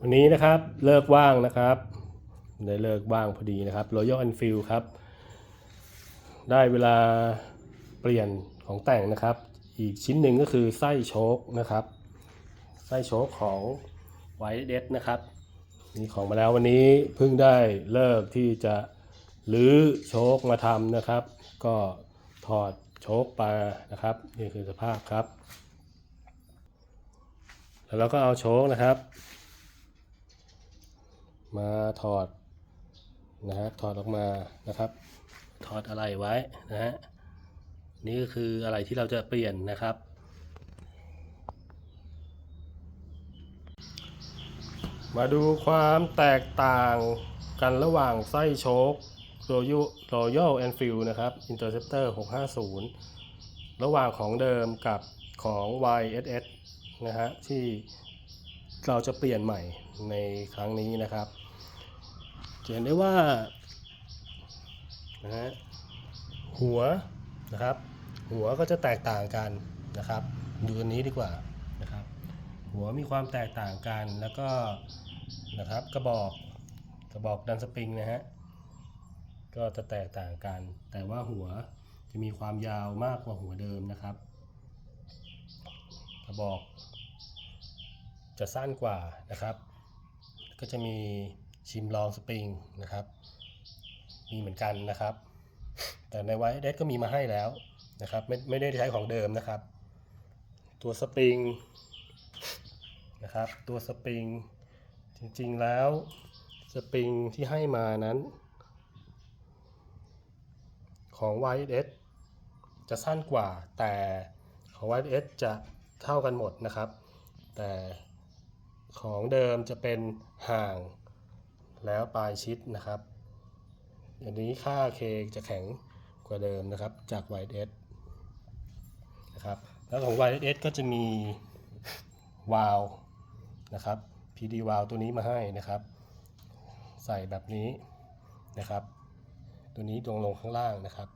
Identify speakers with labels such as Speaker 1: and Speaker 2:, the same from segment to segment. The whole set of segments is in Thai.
Speaker 1: วันนี้นะครับเลิกว่างนะครับได้เลิกว่างพอดีนะครับ Royal Enfield ครับ ได้เวลาเปลี่ยนของแต่งนะครับ อีกชิ้นหนึ่งก็คือไส้โชคนะครับ ไส้โชคของไวเดสนะครับมีของมาแล้ววันนี้เพิ่งได้เลิกที่จะรื้อโชคมาทำนะครับ ก็ถอดโชคไปนะครับ นี่คือสภาพครับ แล้วเราก็เอาโชคนะครับ มาถอดนะฮะถอดออกมานะครับ ถอดอะไรไว้นะฮะนี่ก็คืออะไรที่เราจะเปลี่ยนนะครับ มาดูความแตกต่างกันระหว่างไส้โชค Royal Royal Enfield นะครับ Interceptor 650 ระหว่างของเดิมกับของ YSS นะฮะที่ เราจะเปลี่ยนใหม่ในครั้งนี้นะครับจะเห็นได้ว่านะฮะหัวนะครับ หัวก็จะแตกต่างกันนะครับ ดูอันนี้ดีกว่านะครับ หัวมีความแตกต่างกันแล้วก็นะครับกระบอกกระบอกดันสปริงนะฮะก็จะแตกต่างกัน แต่ว่าหัวจะมีความยาวมากกว่าหัวเดิมนะครับ กระบอก จะสั้นกว่านะครับ ก็จะมีชิมลองสปริงนะครับ มีเหมือนกันนะครับ แต่ในไวเดสก็มีมาให้แล้วนะครับ ไม่ไม่ได้ใช้ของเดิมนะครับ ตัวสปริงนะครับ ตัวสปริงจริงๆแล้วสปริงที่ให้มานั้น ของ YS จะสั้นกว่าแต่ของ YS จะเท่ากันหมดนะครับ แต่ ของเดิมจะเป็นห่าง แล้วปลายชิดนะครับอันนี้ค่า K จะแข็งกว่าเดิมนะครับ จาก YS นะครับแล้วของ YS ก็จะมีวาล์วนะครับ PD วาล์วตัวนี้มาให้นะครับ ใส่แบบนี้นะครับ ตัวนี้ตรงลงข้างล่างนะครับ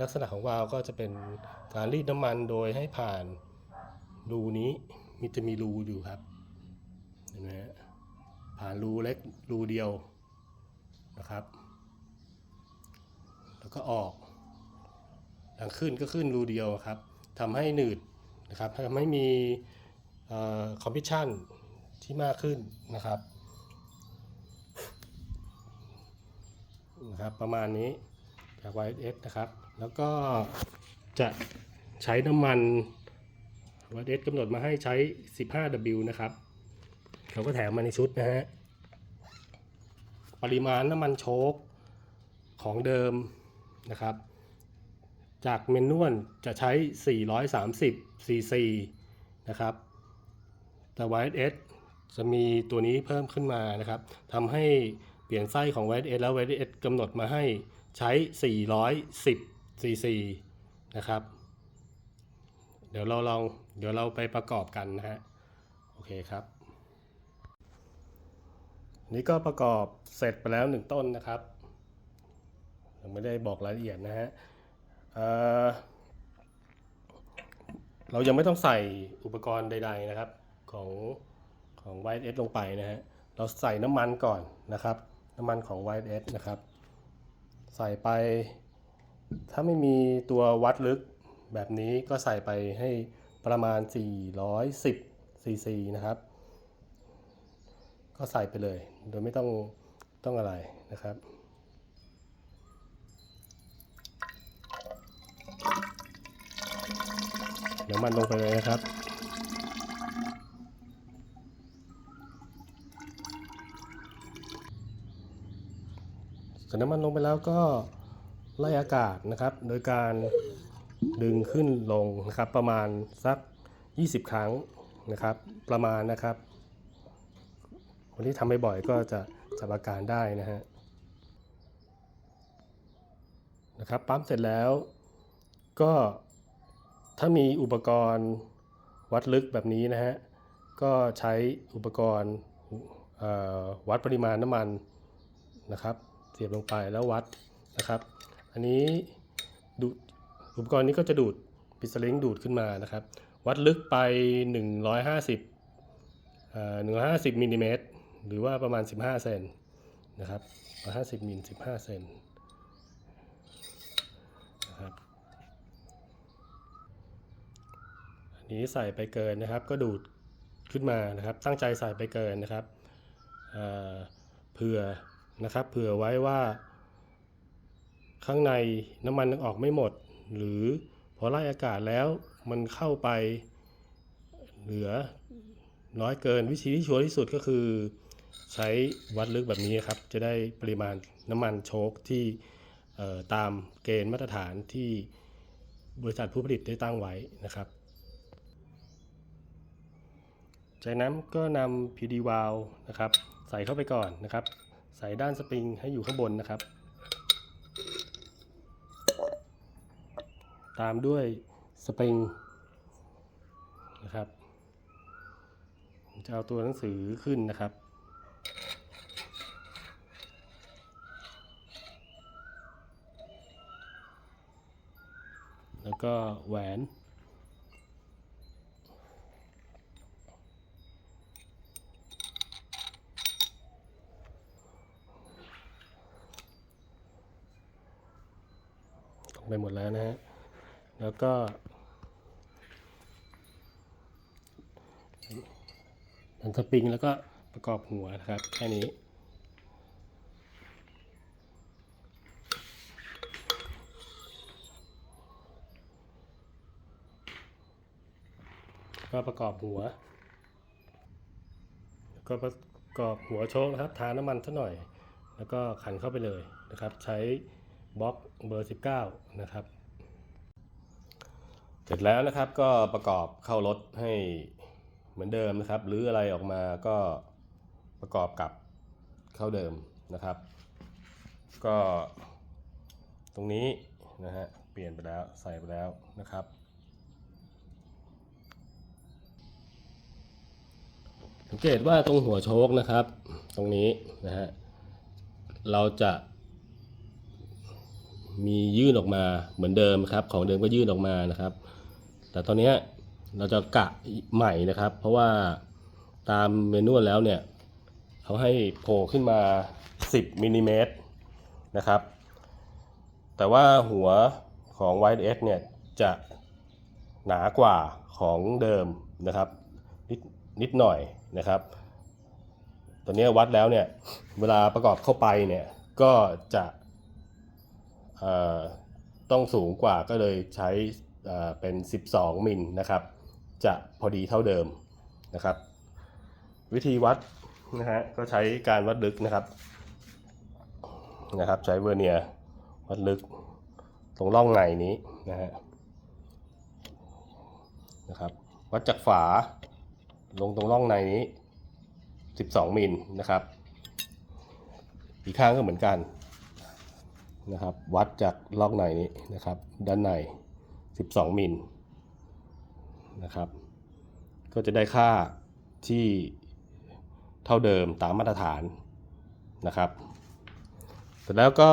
Speaker 1: ลักษณะของวาล์วก็จะเป็นการรีดน้ำมันโดยให้ผ่านรูนี้ มีจะมีรูอยู่ครับเห็นไหมฮะผ่านรูเล็กรูเดียวนะครับ แล้วก็ออกหลังขึ้นก็ขึ้นรูเดียวครับทำให้หนืดนะครับทำให้มีคอมพิชชั่นที่มากขึ้นนะครับนะครับ ประมาณนี้จาก YS นะครับ แล้วก็จะใช้น้ำมัน YS กำหนดมาให้ใช้ 15W นะครับ เขาก็แถมมาในชุดนะฮะ ปริมาณน้ำมันโชคของเดิมนะครับ จากเมนนวลจะใช้ 430 cc นะครับ แต่ YS จะมีตัวนี้เพิ่มขึ้นมานะครับทำให้เปลี่ยนไส้ของ YS แล้ว YS กำหนดมาให้ใช้ 410 cc นะครับ เดี๋ยวเราลองเดี๋ยวเราไปประกอบกันนะฮะโอเคครับนี่ก็ประกอบเสร็จไปแล้วหนึ่งต้นนะครับยังไม่ได้บอกรายละเอียดนะฮะเออเรายังไม่ต้องใส่อุปกรณ์ใด ๆนะครับของของ YS ลงไปนะฮะเราใส่น้ำมันก่อนนะครับ น้ำมันของ YS นะครับ ใส่ไป ถ้าไม่มีตัววัดลึก แบบนี้ก็ใส่ไปให้ประมาณ 410 cc นะครับ ก็ใส่ไปเลย โดยไม่ต้องต้องอะไรนะครับเดี๋ยวมันลงไปเลยนะครับใส่น้ำมันลงไปแล้วก็ไล่อากาศนะครับ โดยการ ดึงขึ้นลงนะครับ ประมาณสัก 20 ครั้งนะครับ ประมาณนะครับคนที่ทำบ่อยๆก็จะจับอาการได้นะฮะนะครับปั๊มเสร็จแล้วก็ถ้ามีอุปกรณ์วัดลึกแบบนี้นะฮะก็ใช้อุปกรณ์วัดปริมาณน้ำมันนะครับ เสียบลงไปแล้ววัดนะครับ อันนี้ดู อุปกรณ์นี้ก็จะดูดปิสลิงดูดขึ้นมานะครับ วัดลึกไป 150หนึ่งร้อยห้าสิบมิลลิเมตรหรือว่าประมาณสิบห้าเซนนะครับร้อยห้าสิบมิลสิบห้าเซนนะครับอันนี้ใส่ไปเกินนะครับ ก็ดูดขึ้นมานะครับ ตั้งใจใส่ไปเกินนะครับเเผื่อนะครับ เผื่อไว้ว่าข้างในน้ำมันยังออกไม่หมด หรือพอไล่อากาศแล้วมันเข้าไปเหลือน้อยเกินวิธีที่ชัวร์ที่สุดก็คือ ใช้วัดลึกแบบนี้ครับ จะได้ปริมาณน้ำมันโชคที่ตามเกณฑ์มาตรฐานที่บริษัทผู้ผลิตได้ตั้งไว้นะครับ จากนั้นก็นำ PD valve นะครับ ใส่เข้าไปก่อนนะครับ ใส่ด้านสปริงให้อยู่ข้างบนนะครับ ตามด้วยสปริงนะครับจะเอาตัวหนังสือขึ้นนะครับ แล้วก็แหวนลงไปหมดแล้วนะฮะ แล้วก็ ดันสปริงแล้วก็ประกอบหัวนะครับ แค่นี้ ก็ประกอบหัว ก็ประกอบหัวโชคนะครับ ทาน้ำมันสักหน่อย แล้วก็ขันเข้าไปเลยนะครับ ใช้บล็อกเบอร์ 19 นะครับ เสร็จแล้วนะครับก็ประกอบเข้ารถให้เหมือนเดิมนะครับหรืออะไรออกมาก็ประกอบกับเข้าเดิมนะครับ ก็ตรงนี้นะฮะเปลี่ยนไปแล้วใส่ไปแล้วนะครับสังเกตว่าตรงหัวโชคนะครับ ตรงนี้นะฮะเราจะ มียื่นออกมาเหมือนเดิมครับ ของเดิมก็ยื่นออกมานะครับ แต่ตอนนี้เราจะกะใหม่นะครับ เพราะว่าตามเมนูแล้วเนี่ยเขาให้โผล่ขึ้นมา 10มิลลิเมตรนะครับ แต่ว่าหัวของ White S เนี่ยจะหนากว่าของเดิมนะครับนิดนิดหน่อยนะครับตอนนี้วัดแล้วเนี่ยเวลาประกอบเข้าไปเนี่ยก็จะ ต้องสูงกว่าก็เลยใช้เป็น 12 มิลนะครับ จะพอดีเท่าเดิมนะครับ วิธีวัดนะฮะก็ใช้การวัดลึกนะครับนะครับ ใช้เวอร์เนียวัดลึกตรงร่องในนี้นะฮะนะครับ วัดจากฝาลงตรงร่องในนี้ 12 มิลนะครับ อีกข้างก็เหมือนกัน นะครับ วัดจากล็อกในนี้นะครับ ด้านใน 12 มิลนะครับ ก็จะได้ค่าที่เท่าเดิมตามมาตรฐานนะครับ เสร็จแล้วก็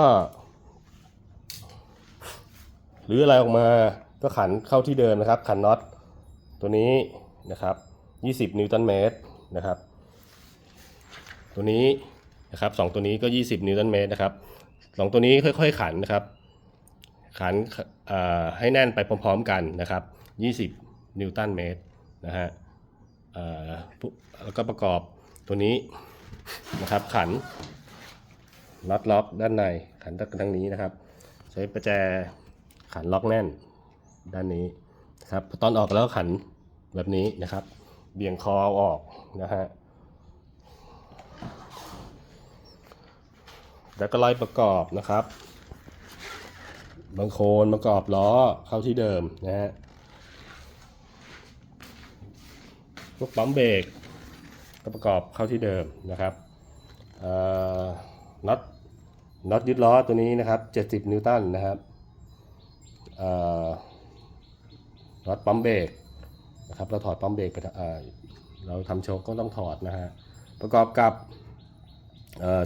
Speaker 1: หรืออะไรออกมาก็ขันเข้าที่เดิมนะครับ ขันน็อตตัวนี้นะครับ 20 นิวตันเมตรนะครับ ตัวนี้นะครับสองตัวนี้ก็ 20 นิวตันเมตรนะครับ สองตัวนี้ค่อย ๆ ขันนะครับ ขันให้แน่นไปพร้อม ๆ กันนะครับ 20 นิวตันเมตรนะฮะแล้วก็ประกอบตัวนี้นะครับ ขันล็อตล็อกด้านในขันดังนี้นะครับ ใช้ประแจขันล็อกแน่นด้านนี้นะครับตอนออกแล้วขันแบบนี้นะครับ เบี่ยงคอออกนะฮะ แล้วก็ไล่ประกอบนะครับ บางโคนประกอบล้อเข้าที่เดิมนะฮะพวกปั๊มเบรกก็ประกอบเข้าที่เดิมนะครับน็อตน็อตยึดล้อตัวนี้นะครับ70 นิวตันนะครับน็อตปั๊มเบรกนะครับเราถอดปั๊มเบรกไปเราทำโชคก็ต้องถอดนะฮะประกอบกับ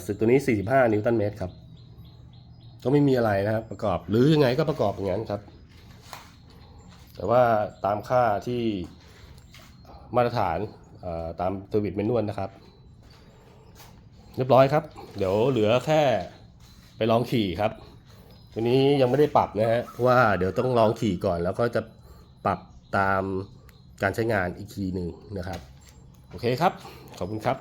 Speaker 1: สึกตัวนี้ 45 นิวตันเมตรครับ ก็ไม่มีอะไรนะครับประกอบหรือยังไงก็ประกอบอย่างนั้นครับ แต่ว่าตามค่าที่มาตรฐานตามเซอร์วิสเมนวลนะครับ เรียบร้อยครับ เดี๋ยวเหลือแค่ไปลองขี่ครับตัวนี้ยังไม่ได้ปรับนะฮะเพราะว่าเดี๋ยวต้องลองขี่ก่อน แล้วก็จะปรับตามการใช้งานอีกทีหนึ่งนะครับ โอเคครับ ขอบคุณครับ